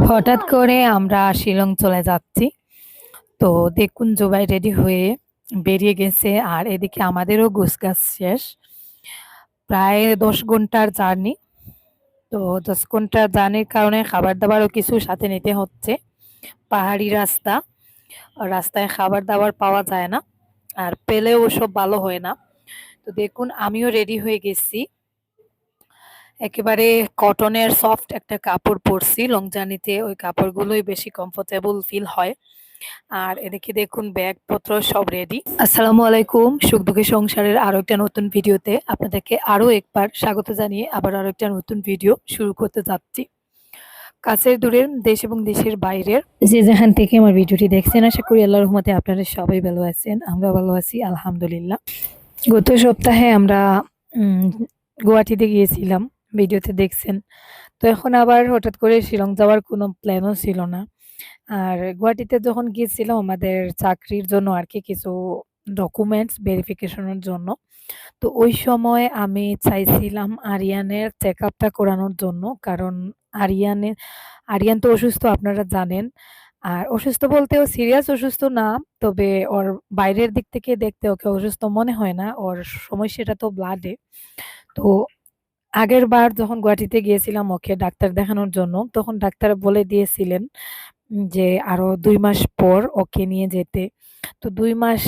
হঠাৎ করে আমরা শিলং চলে যাচ্ছি। তো দেখুন, জুবাই রেডি হয়ে বেরিয়ে গেছে আর এদিকে আমাদেরও গোছগাছ শেষ। প্রায় দশ ঘণ্টার জার্নি। তো দশ ঘণ্টার জার্নির কারণে খাবার দাবারও কিছু সাথে নিতে হচ্ছে। পাহাড়ি রাস্তা। রাস্তায় খাবার দাবার পাওয়া যায় না। আর পেলেও সব ভালো হয় না। তো দেখুন, আমিও রেডি হয়ে গেছি। একেবারে কটনের সফট একটা কাপড় পরছি। লং জার্নিতে ওই কাপড়গুলোই বেশি কমফোর্টেবল ফিল হয়। আর এদিকে দেখুন, ব্যাগপত্র সব রেডি আসসালামু আলাইকুম সুখ দুঃখী সংসারের আরও একটা নতুন ভিডিওতে আপনাদেরকে আরও একবার স্বাগত জানিয়ে আবার আরও একটা নতুন ভিডিও শুরু করতে যাচ্ছি। কাছের দূরের দেশ এবং দেশের বাইরের যে যেখান থেকে আমার ভিডিওটি দেখছেন, আশা করি আল্লাহর রহমতে আপনারা সবাই ভালো আছেন, আমরা ভালো আছি, আলহামদুলিল্লাহ। গত সপ্তাহে আমরা গুয়াহাটিতে গিয়েছিলাম। ভিডিওতে দেখছেন। তো এখন আবার হঠাৎ করে শিলং যাওয়ার কোনো প্ল্যানও ছিল না। আর গুয়াহাটিতে যখন গিয়েছিলাম, আমাদের চাকরির জন্য আর কি কিছু ডকুমেন্টস ভেরিফিকেশনের জন্য। তো ওই সময় আমি চাইছিলাম আরিয়ানের চেক আপটা করানোর জন্য। কারণ আরিয়ানের আরিয়ান তো অসুস্থ, আপনারা জানেন। আর অসুস্থ বলতেও সিরিয়াস অসুস্থ না, তবে ওর বাইরের দিক থেকে দেখতে ওকে অসুস্থ মনে হয় না। ওর সমস্যাটা তো ব্লাডে তো আগের বার যখন গুয়াহাটিতে গিয়েছিলাম ওকে ডাক্তার দেখানোর জন্য, তখন ডাক্তার বলে দিয়েছিলেন যে আরও দুই মাস পর ওকে নিয়ে যেতে। তো দুই মাস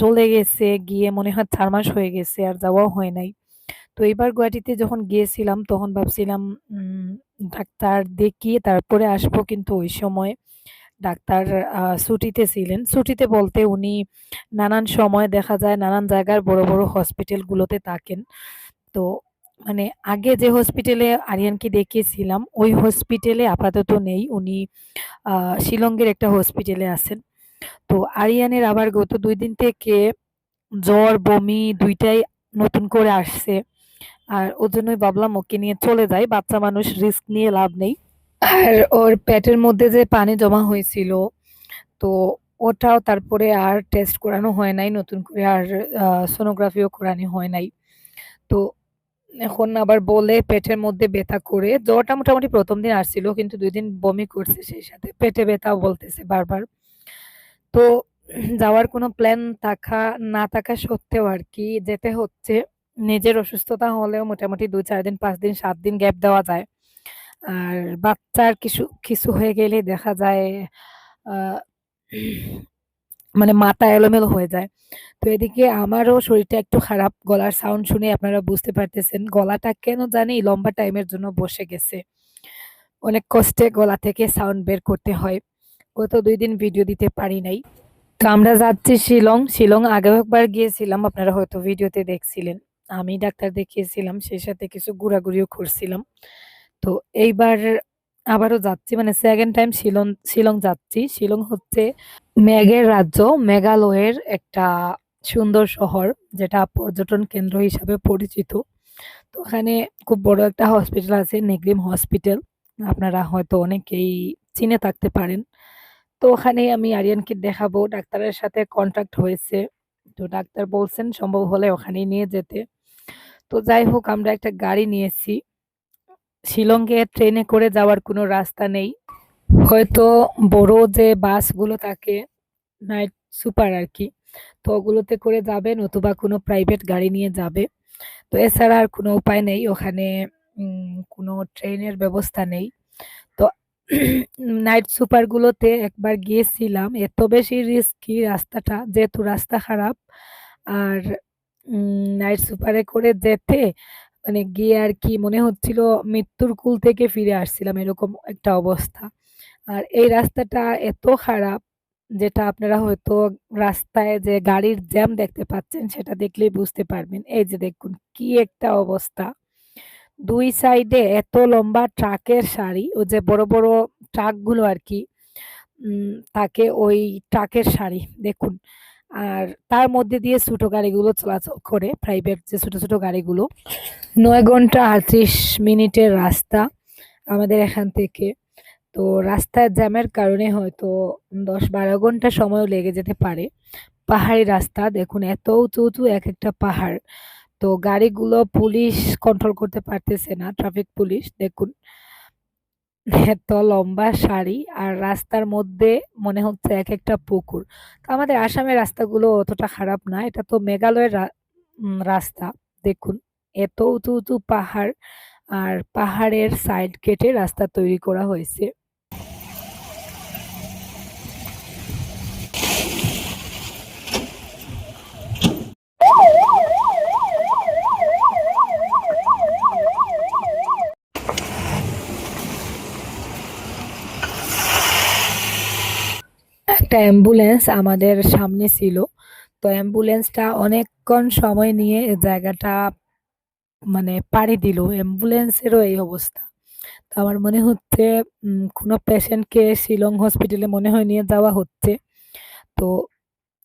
চলে গেছে, গিয়ে মনে হয় চার মাস হয়ে গেছে, আর যাওয়াও হয় নাই। তো এবার গুয়াহাটিতে যখন গিয়েছিলাম, তখন ভাবছিলাম ডাক্তার দেখিয়ে তারপরে আসব। কিন্তু ওই সময় ডাক্তার ছুটিতে ছিলেন। ছুটিতে বলতে উনি নানান সময় দেখা যায়, নানান জায়গার বড় বড় হসপিটালগুলোতে থাকেন। তো মানে আগে যে হসপিটালে আরিয়ানকে দেখিয়েছিলাম, ওই হসপিটালে আপাতত নেই। উনি শিলংয়ের একটা হসপিটালে আছেন। তো আরিয়ানের আবার গত দুই দিন থেকে জ্বর, বমি দুইটাই নতুন করে আসছে। আর ওর জন্যই ভাবলাম ওকে নিয়ে চলে যাই। বাচ্চা মানুষ রিস্ক নিয়ে লাভ নেই। আর ওর পেটের মধ্যে যে পানি জমা হয়েছিল, তো ওটাও তারপরে আর টেস্ট করানো হয় নাই। নতুন করে আর সোনোগ্রাফিও করানো হয় নাই। তো এখন আবার বলে পেটের মধ্যে ব্যথা করে। জ্বরটা মোটামুটি প্রথম দিন আসছিল, কিন্তু দুই দিন বমি করছে সেই সাথে। পেটে ব্যথাও বলতেছে বারবার। তো যাওয়ার কোনো প্ল্যান থাকা, না থাকা সত্ত্বেও আর কি যেতে হচ্ছে। নিজের অসুস্থতা হলেও মোটামুটি দুই, চার দিন, পাঁচ দিন, সাত দিন গ্যাপ দেওয়া যায়। আর বাচ্চার কিছু কিছু হয়ে গেলে দেখা যায় মানে মাথা এলোমেলো হয়ে যায়। তো এদিকে আমারও শরীরটা একটু খারাপ, গলার সাউন্ড শুনে আপনারা বুঝতে পারতেছেন গলাটা কেন জানি লম্বা টাইমের জন্য বসে গেছে। অনেক কষ্টে গলা থেকে সাউন্ড বের করতে হয়। গত দুই দিন ভিডিও দিতে পারি নাই। তো আমরা যাচ্ছি শিলং। শিলং আগেও একবার গিয়েছিলাম, আপনারা হয়তো ভিডিওতে দেখছিলেন। আমি ডাক্তার দেখিয়েছিলাম সেই সাথে কিছু ঘোরাঘুরিও করছিলাম। তো এইবার আবারও যাচ্ছি মানে সেকেন্ড টাইম শিলং শিলং যাচ্ছি। শিলং হচ্ছে মেঘের রাজ্য মেঘালয়ের একটা সুন্দর শহর, যেটা পর্যটন কেন্দ্র হিসাবে পরিচিত। তো ওখানে খুব বড় একটা হসপিটাল আছে, নেগরিম হসপিটাল আপনারা হয়তো অনেকেই চিনে থাকতে পারেন। তো ওখানে আমি আরিয়ানকে দেখাবো, ডাক্তারের সাথে কন্ট্যাক্ট হয়েছে। তো ডাক্তার বলছেন, সম্ভব হলে ওখানেই নিয়ে যেতে। তো যাই হোক, আমরা একটা গাড়ি নিয়েছি। শিলংয়ে ট্রেনে করে যাওয়ার কোনো রাস্তা নেই। হয়তো বড় যে বাসগুলো থাকে নাইট সুপার আর কি তো ওগুলোতে করে যাবে নতুবা কোনো প্রাইভেট গাড়ি নিয়ে যাবে। তো এছাড়া আর কোনো উপায় নেই, ওখানে কোনো ট্রেনের ব্যবস্থা নেই। তো নাইট সুপারগুলোতে একবার গিয়েছিলাম, এত বেশি রিস্কি রাস্তাটা, যেহেতু রাস্তা খারাপ। আর নাইট সুপারে করে যেতে মানে গিয়ে আর কি মনে হচ্ছিল মৃত্যুর কুল থেকে ফিরে আসছিলাম, এরকম একটা অবস্থা। আর এই রাস্তাটা এত খারাপ যেটা আপনারা হয়তো রাস্তায় যে গাড়ির জ্যাম দেখতে পাচ্ছেন, সেটা দেখলেই বুঝতে পারবেন। এই যে দেখুন, কি একটা অবস্থা। দুই সাইডে এত লম্বা ট্রাকের সারি, ও যে বড় বড় ট্রাকগুলো আর কি থাকে ওই ট্রাকের সারি, দেখুন। আর তার মধ্যে দিয়ে ছোটো গাড়িগুলো চলাচল করে, প্রাইভেট যে ছোটো ছোটো গাড়িগুলো। নয় ঘণ্টা আটত্রিশ মিনিটের রাস্তা আমাদের এখান থেকে। তো রাস্তায় জ্যামের কারণে হয়তো দশ বারো ঘণ্টা সময়ও লেগে যেতে পারে। পাহাড়ি রাস্তা, দেখুন এত উঁচু উঁচু এক একটা পাহাড়। তো গাড়িগুলো পুলিশ কন্ট্রোল করতে পারতেছে না ট্রাফিক পুলিশ, দেখুন। এত লম্বা সারি আর রাস্তার মধ্যে মনে হচ্ছে এক একটা পুকুর। তো আমাদের আসামের রাস্তাগুলো অতটা খারাপ না, এটা তো মেঘালয়ের রাস্তা, দেখুন। এত উঁচু উঁচু পাহাড় আর পাহাড়ের সাইড কেটে রাস্তা তৈরি করা হয়েছে। একটা অ্যাম্বুলেন্স আমাদের সামনে ছিল। তো অ্যাম্বুলেন্সটা অনেকক্ষণ সময় নিয়ে জায়গাটা মানে পাড়ি দিল। অ্যাম্বুলেন্সেরও এই অবস্থা। তো আমার মনে হচ্ছে কোনো পেশেন্টকে শিলং হসপিটালে মনে হয় নিয়ে যাওয়া হচ্ছে। তো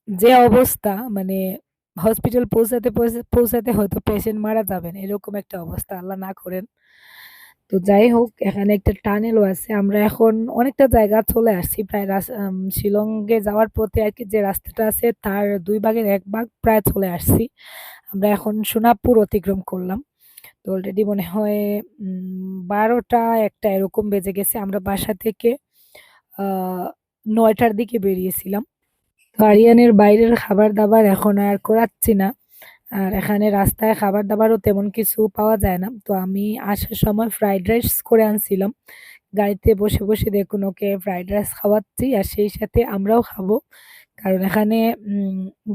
যে অবস্থা মানে হসপিটাল পৌঁছাতে পৌঁছাতে হয়তো পেশেন্ট মারা যাবেন, এরকম একটা অবস্থা। আল্লাহ না করেন। তো যাই হোক এখানে একটা টানেলও আছে। আমরা এখন অনেকটা জায়গা চলে আসছি, প্রায় শিলংয়ে যাওয়ার পথে আর কি যে রাস্তাটা আছে, তার দুই ভাগের এক ভাগ প্রায় চলে আসছি। আমরা এখন সোনাপুর অতিক্রম করলাম। তো অলরেডি মনে হয় বারোটা একটা এরকম বেজে গেছে। আমরা বাসা থেকে নয়টার দিকে বেরিয়েছিলাম। তো আরিয়ানের বাইরের খাবার দাবার এখন আর করাচ্ছি না। আর এখানে রাস্তায় খাবার দাবারও তেমন কিছু পাওয়া যায় না। তো আমি আসার সময় ফ্রাইড রাইস করে আনছিলাম। গাড়িতে বসে বসে দেখুন ওকে ফ্রাইড রাইস খাওয়াচ্ছি আর সেই সাথে আমরাও খাব। কারণ এখানে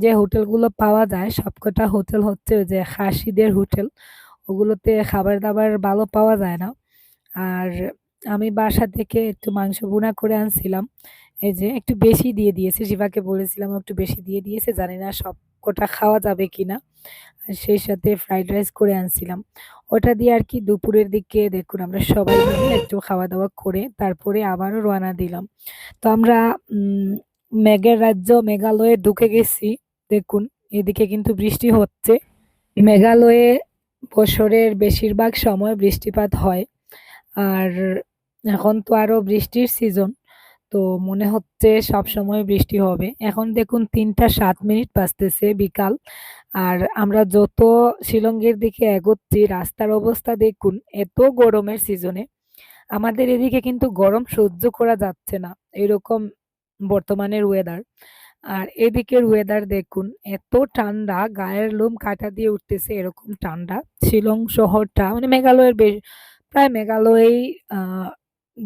যে হোটেলগুলো পাওয়া যায়, সবকটা হোটেল হচ্ছে যে খাসিদের হোটেল। ওগুলোতে খাবার দাবার ভালো পাওয়া যায় না। আর আমি বাসা থেকে একটু মাংস ভুনা করে আনছিলাম। এই যে একটু বেশি দিয়ে দিয়েছে শিবাকে বলেছিলাম একটু বেশি দিয়ে দিয়েছে, জানি না সব কটা খাওয়া যাবে কিনা। আর সেই সাথে ফ্রাইড রাইস করে আনছিলাম। ওটা দিয়ে আর কি দুপুরের দিকে দেখুন আমরা সবাই মিলে একটু খাওয়া দাওয়া করে তারপরে আবারও রওনা দিলাম। তো আমরা মেঘের রাজ্য মেঘালয়ে ঢুকে গেছি, দেখুন, এদিকে কিন্তু বৃষ্টি হচ্ছে। মেঘালয়ে বছরের বেশিরভাগ সময় বৃষ্টিপাত হয়। আর এখন তো আরও বৃষ্টির সিজন তো মনে হচ্ছে সব সময় বৃষ্টি হবে। এখন দেখুন তিনটা সাত মিনিট বাজতেছে বিকাল। আর আমরা যত শিলংয়ের দিকে এগোচ্ছি, রাস্তার অবস্থা দেখুন এত গরমের সিজনে। আমাদের এদিকে কিন্তু গরম সহ্য করা যাচ্ছে না, এরকম বর্তমানের ওয়েদার আর এদিকের ওয়েদার দেখুন, এত ঠান্ডা, গায়ের লোম কাটা দিয়ে উঠতেছে এরকম ঠান্ডা। শিলং শহরটা মানে মেঘালয়ের বেশ, প্রায় মেঘালয়েই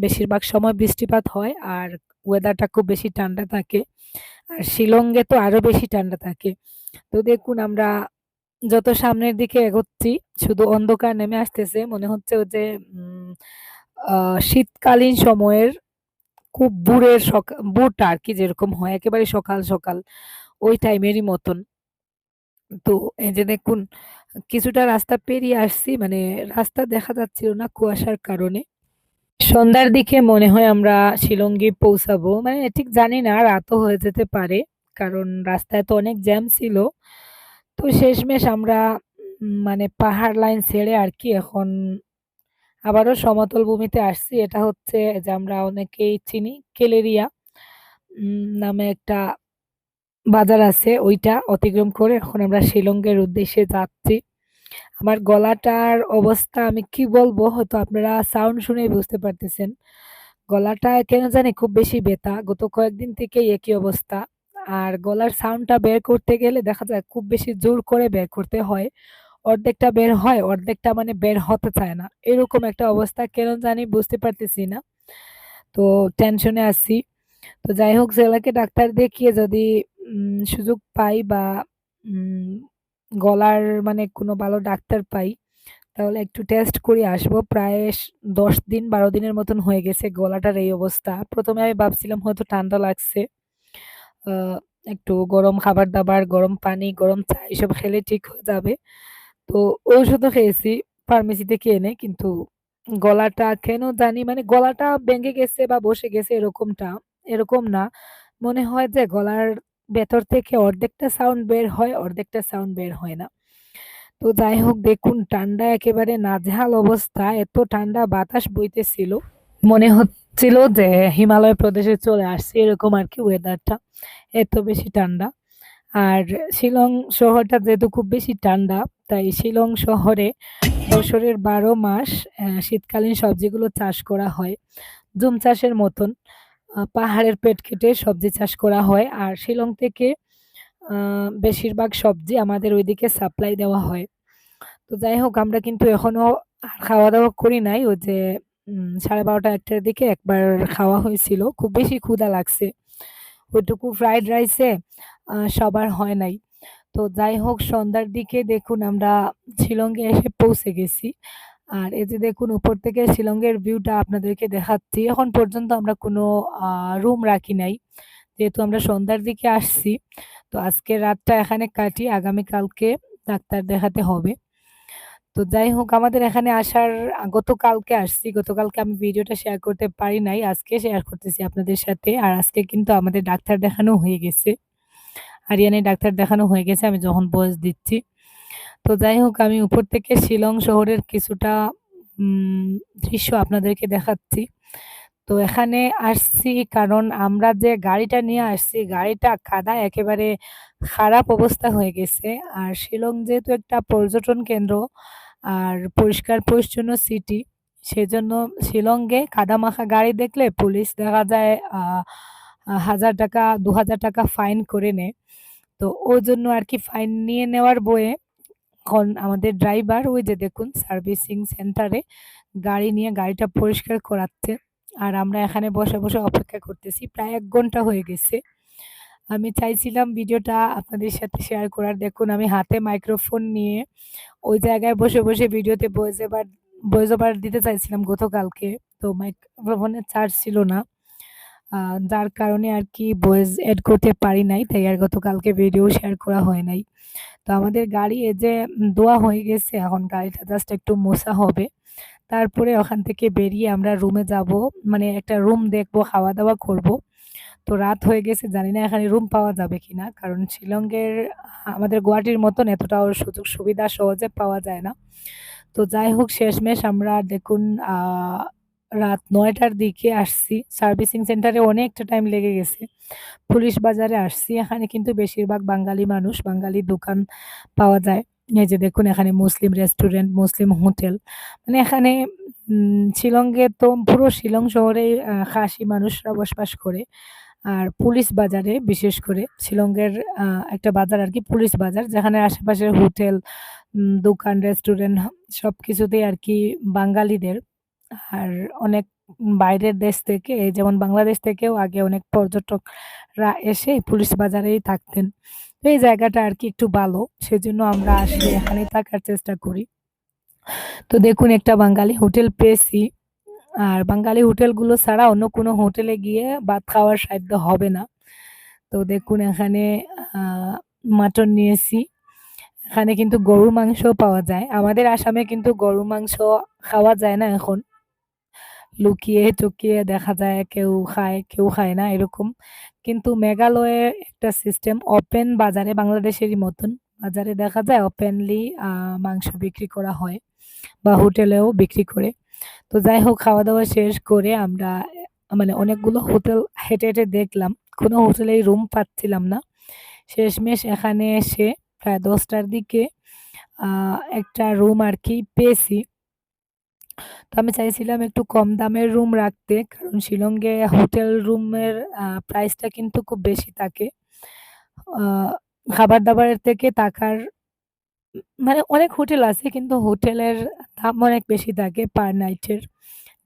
বেশিরভাগ সময় বৃষ্টিপাত হয় আর ওয়েদারটা খুব বেশি ঠান্ডা থাকে। আর শিলংয়ে তো আরও বেশি ঠান্ডা থাকে। তো দেখুন, আমরা যত সামনের দিকে এগোচ্ছি, শুধু অন্ধকার নেমে আসতেছে, মনে হচ্ছে যে শীতকালীন সময়ের খুব বুড়ের সকাল ভোরটা আর কি যেরকম হয়, একেবারে সকাল সকাল, ওই টাইমেরই মতন। তো এই যে দেখুন, কিছুটা রাস্তা পেরিয়ে আসছি মানে রাস্তা দেখা যাচ্ছিল না কুয়াশার কারণে। সন্ধ্যার দিকে মনে হয় আমরা শিলংয়ে পৌঁছাবো। মানে ঠিক জানি না, রাতও হয়ে যেতে পারে, কারণ রাস্তায় তো অনেক জ্যাম ছিল। তো শেষমেশ আমরা মানে পাহাড় লাইন ছেড়ে আর কি এখন আবারও সমতল ভূমিতে আসছি। এটা হচ্ছে যে আমরা অনেকেই চিনি, কেলেরিয়া নামে একটা বাজার আছে, ওইটা অতিক্রম করে এখন আমরা শিলংয়ের উদ্দেশ্যে যাচ্ছি। আমার গলাটার অবস্থা আমি কি বলব হয়তো আপনারা সাউন্ড শুনেই বুঝতে পারতেছেন। গলাটা কেন জানি খুব বেশি ব্যথা, গত কয়েকদিন থেকেই একই অবস্থা। আর গলার সাউন্ডটা বের করতে গেলে দেখা যায় খুব বেশি জোর করে বের করতে হয়। অর্ধেকটা বের হয়, অর্ধেকটা মানে বের হতে চায় না। এরকম একটা অবস্থা কেন জানি বুঝতে পারতেছি না। তো টেনশনে আছি। তো যাই হোক, জেলাকে ডাক্তার দেখিয়ে যদি সুযোগ পাই বা গলার মানে কোনো ভালো ডাক্তার পাই, তাহলে একটু টেস্ট করে আসব। প্রায় দশ দিন বারো দিনের মতন হয়ে গেছে গলাটার এই অবস্থা। প্রথমে আমি ভাবছিলাম হয়তো ঠান্ডা লাগছে। একটু গরম খাবার দাবার, গরম পানি, গরম চা এসব খেলে ঠিক হয়ে যাবে। তো ঔষধও খেয়েছি ফার্মেসি থেকে এনে কিন্তু গলাটা কেন জানি মানে গলাটা ভেঙে গেছে বা বসে গেছে এরকমটা, এরকম না। মনে হয় যে গলার ভেতর থেকে অর্ধেকটা সাউন্ড বের হয়, অর্ধেকটা সাউন্ড বের হয় না। তো যাই হোক, দেখুন, ঠান্ডা একেবারে নাজেহাল অবস্থা। এত ঠান্ডা বাতাস বইতেছিল। মনে হচ্ছিল যে হিমালয় প্রদেশে চলে আসছে এরকম আর কি ওয়েদারটা এত বেশি ঠান্ডা। আর শিলং শহরটা যেহেতু খুব বেশি ঠান্ডা, তাই শিলং শহরে বছরের বারো মাস শীতকালীন সবজিগুলো চাষ করা হয়। জুম চাষের মতন। পাহাড়ের পেট কেটে সবজি চাষ করা হয়। আর শিলং থেকে বেশিরভাগ সবজি আমাদের ওইদিকে সাপ্লাই দেওয়া হয়। তো যাই হোক, আমরা কিন্তু এখনও আর খাওয়া দাওয়া করি নাই। ওই যে সাড়ে বারোটা, একটার দিকে একবার খাওয়া হয়েছিল। খুব বেশি ক্ষুধা লাগছে। ওইটুকু ফ্রাইড রাইসে সবার হয় নাই। তো যাই হোক, সন্ধ্যার দিকে দেখুন আমরা শিলংয়ে এসে পৌঁছে গেছি। আর যে দেখুন, উপর থেকে শিলংয়ের ভিউটা আপনাদেরকে দেখাচ্ছি। এখন পর্যন্ত আমরা কোনো রুম রাখি নাই। যেহেতু আমরা সন্ধ্যার দিকে আসছি, তো আজকে রাতটা এখানে কাটি আগামীকালকে ডাক্তার দেখাতে হবে। তো যাই হোক, আমাদের এখানে আসার, গতকালকে আসছি। গতকালকে আমি ভিডিওটা শেয়ার করতে পারি নাই। আজকে শেয়ার করতেছি আপনাদের সাথে। আর আজকে কিন্তু আমাদের ডাক্তার দেখানো হয়ে গেছে। আরিয়ানে ডাক্তার দেখানো হয়ে গেছে। আমি যখন বয়স দিচ্ছি। তো যাই হোক, আমি উপর থেকে শিলং শহরের কিছুটা দৃশ্য আপনাদেরকে দেখাচ্ছি। তো এখানে আসছি কারণ আমরা যে গাড়িটা নিয়ে আসছি, গাড়িটা কাদা একেবারে খারাপ অবস্থা হয়ে গেছে। আর শিলং যেহেতু একটা পর্যটন কেন্দ্র আর পরিষ্কার পরিচ্ছন্ন সিটি, সেজন্য শিলংয়ে কাদামাখা গাড়ি দেখলে পুলিশ দেখা যায় হাজার টাকা, দু হাজার টাকা ফাইন করে নেয়। তো ওই জন্য আর কি ফাইন নিয়ে নেওয়ার বয়ে এখন আমাদের ড্রাইভার ওই যে দেখুন সার্ভিসিং সেন্টারে গাড়ি নিয়ে গাড়িটা পরিষ্কার করাচ্ছে। আর আমরা এখানে বসে বসে অপেক্ষা করতেছি। প্রায় এক ঘণ্টা হয়ে গেছে। আমি চাইছিলাম ভিডিওটা আপনাদের সাথে শেয়ার করার। দেখুন, আমি হাতে মাইক্রোফোন নিয়ে ওই জায়গায় বসে বসে ভিডিওতে ভয়েস ওভার ভয়েস ওভার দিতে চাইছিলাম গতকালকে। তো মাইক্রোফোনের চার্জ ছিল না। যার কারণে আর কি ভয়েস এড করতে পারি নাই, তাই আর গতকালকে ভিডিও শেয়ার করা হয় নাই। তো আমাদের গাড়ি এই যে দোয়া হয়ে গেছে, এখন গাড়িটা জাস্ট একটু মোছা হবে। তারপরে ওখান থেকে বেরিয়ে আমরা রুমে যাব মানে একটা রুম দেখব খাওয়া দাওয়া করব। তো রাত হয়ে গেছে, জানি না এখানে রুম পাওয়া যাবে কি না কারণ শিলংয়ের, আমাদের গুয়াহাটির মতন এতটাও সুযোগ সুবিধা সহজে পাওয়া যায় না। তো যাই হোক, শেষমেশ আমরা দেখুন রাত নয়টার দিকে আসছি। সার্ভিসিং সেন্টারে অনেকটা টাইম লেগে গেছে। পুলিশ বাজারে আসছি। এখানে কিন্তু বেশিরভাগ বাঙালি মানুষ বাঙালি দোকান পাওয়া যায়। এই যে দেখুন এখানে মুসলিম রেস্টুরেন্ট মুসলিম হোটেল মানে এখানে শিলংয়ে তো পুরো শিলং শহরে আহ, খাসি মানুষরা বসবাস করে। আর পুলিশ বাজারে বিশেষ করে শিলংয়ের একটা বাজার আর কি পুলিশ বাজার যেখানে আশেপাশের হোটেল দোকান রেস্টুরেন্ট সব কিছুতেই আর কি বাঙালিদের আর অনেক বাইরের দেশ থেকে যেমন বাংলাদেশ থেকেও আগে অনেক পর্যটকরা এসে পুলিশ বাজারেই থাকতেন। তো এই জায়গাটা আর কি একটু ভালো, সেজন্য আমরা আসলে এখানেই থাকার চেষ্টা করি। তো দেখুন, একটা বাঙালি হোটেল পেয়েছি। আর বাঙালি হোটেলগুলো ছাড়া অন্য কোনো হোটেলে গিয়ে ভাত খাওয়ার সাধ্য হবে না। তো দেখুন, এখানে মাটন নিয়েছি। এখানে কিন্তু গরুর মাংস পাওয়া যায়। আমাদের আসামে কিন্তু গরুর মাংস খাওয়া যায় না এখন। লুকিয়ে চুকিয়ে দেখা যায় কেউ খায় কেউ খায় না এরকম। কিন্তু মেঘালয়ে একটা সিস্টেম ওপেন বাজারে বাংলাদেশেরই মতন। বাজারে দেখা যায় ওপেনলি মাংস বিক্রি করা হয় বা হোটেলেও বিক্রি করে। তো যাই হোক খাওয়া দাওয়া শেষ করে আমরা মানে অনেকগুলো হোটেল হেঁটে হেঁটে দেখলাম। কোনো হোটেলেই রুম পাচ্ছিলাম না। শেষমেশ এখানে এসে প্রায় দশটার দিকে একটা রুম আর কি পেয়েছি। তো আমি চাইছিলাম একটু কম দামের রুম রাখতে, কারণ শিলংয়ে হোটেল রুমের প্রাইসটা কিন্তু খুব বেশি থাকে। খাবার দাবারের থেকে টাকার মানে অনেক হোটেল আছে, কিন্তু হোটেলের দাম অনেক বেশি থাকে পার নাইটের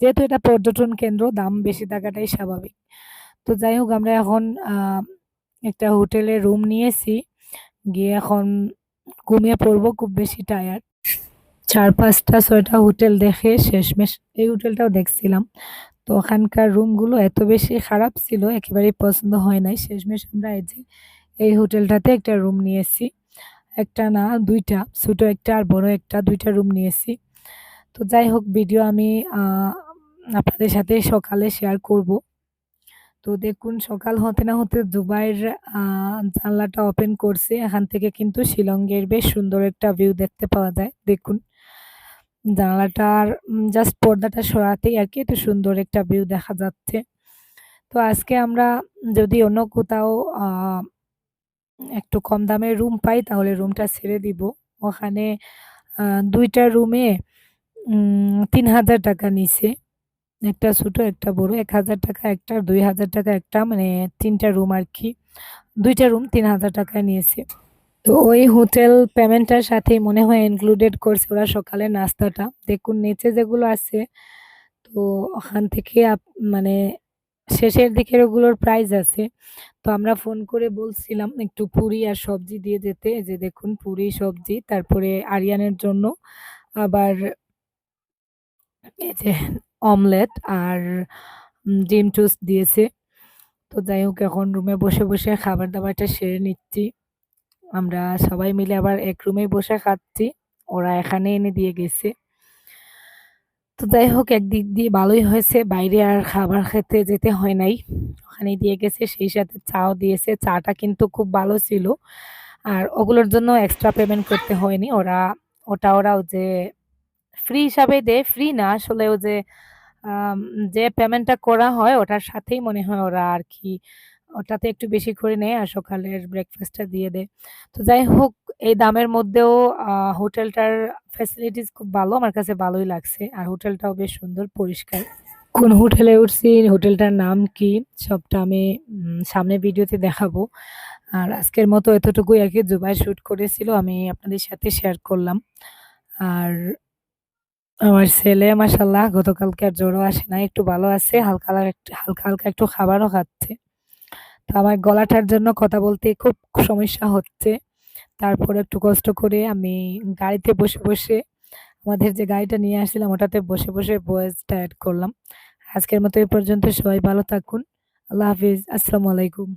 যেহেতু এটা পর্যটন কেন্দ্র, দাম বেশি থাকাটাই স্বাভাবিক। তো যাই হোক, আমরা এখন একটা হোটেলে রুম নিয়েছি। গিয়ে এখন ঘুমিয়ে পড়ব, খুব বেশি টায়ার্ড চার পাঁচটা ছয়টা হোটেল দেখে শেষমেশ এই হোটেলটাও দেখছিলাম। তো ওখানকার রুমগুলো এত বেশি খারাপ ছিল, একেবারেই পছন্দ হয় নাই। শেষমেশ আমরা এই যে, এই হোটেলটাতে একটা রুম নিয়েছি। একটা না, দুইটা, ছোটো একটা আর বড় একটা, দুইটা রুম নিয়েছি। তো যাই হোক, ভিডিও আমি আপনাদের সাথে সকালে শেয়ার করব। তো দেখুন, সকাল হতে না হতে দুবাইয়ের জানলাটা ওপেন করছে। এখান থেকে কিন্তু শিলংয়ের বেশ সুন্দর একটা ভিউ দেখতে পাওয়া যায়। দেখুন। জানালাটার জাস্ট পর্দাটা সরাতেই আর কি এত সুন্দর একটা ভিউ দেখা যাচ্ছে তো আজকে আমরা যদি অন্য কোথাও একটু কম দামের রুম পাই তাহলে রুমটা ছেড়ে দিব ওখানে আ ২ টা রুমে উম ৳৩,০০০ নিছে। একটা ছোট একটা বড়। ৳১,০০০ একটা, ৳২,০০০ একটা মানে তিনটা রুম আর কি দুইটা রুম ৳৩,০০০ নিয়েছে। তো ওই হোটেল পেমেন্টটার সাথেই মনে হয় ইনক্লুডেড করছে ওরা সকালের নাস্তাটা। দেখুন নিচে যেগুলো আছে তো ওখান থেকে মানে শেষের দিকের ওগুলোর প্রাইস আছে। তো আমরা ফোন করে বলছিলাম একটু পুরি আর সবজি দিয়ে যেতে। যে দেখুন পুরি, সবজি তারপরে আরিয়ানের জন্য আবার এই যে অমলেট আর ডিম টোস্ট দিয়েছে। তো যাই হোক এখন রুমে বসে, বসে খাবার-দাবারটা সেরে নিচ্ছি। আমরা সবাই মিলে আবার এক রুমেই বসে খাচ্ছি। ওরা এখানে এনে দিয়ে গেছে। তো যাই হোক, একদিক দিয়ে ভালোই হয়েছে। বাইরে আর খাবার খেতে যেতে হয় নাই। ওখানেই দিয়ে গেছে। সেই সাথে চাও দিয়েছে। চাটা কিন্তু খুব ভালো ছিল। আর ওগুলোর জন্য এক্সট্রা পেমেন্ট করতে হয়নি। ওরা, ওটা ওরাও যে ফ্রি হিসাবে দেয়। ফ্রি না আসলে ও যে যে পেমেন্টটা করা হয়, ওটার সাথেই মনে হয় ওরা আরকি ওটাতে একটু বেশি করে নেয় আর সকালের ব্রেকফাস্টটা দিয়ে দেয়। তো যাই হোক এই দামের মধ্যেও হোটেলটার ফ্যাসিলিটিস খুব ভালো। আমার কাছে ভালোই লাগছে। আর হোটেলটাও বেশ সুন্দর পরিষ্কার। কোন হোটেলে উঠছি, হোটেলটার নাম কি সবটা আমি সামনে ভিডিওতে দেখাবো। আর আজকের মতো এতটুকুই আর কি জুবাই শ্যুট করেছিল আমি আপনাদের সাথে শেয়ার করলাম। আর আমার ছেলে মাশাআল্লাহ গতকালকে আর জ্বরও আসে না একটু ভালো আছে। হালকা, একটু হালকা, হালকা একটু খাবারও খাচ্ছে। তো আমার গলাটার জন্য কথা বলতে খুব সমস্যা হচ্ছে। তারপর একটু কষ্ট করে আমি গাড়িতে বসে, বসে আমাদের যে গাড়িটা নিয়ে আসছিলাম ওটাতে বসে, বসে ভয়েসটা অ্যাড করলাম। আজকের মতো এই পর্যন্ত সবাই ভালো থাকুন। আল্লাহ হাফিজ। আসসালামু আলাইকুম।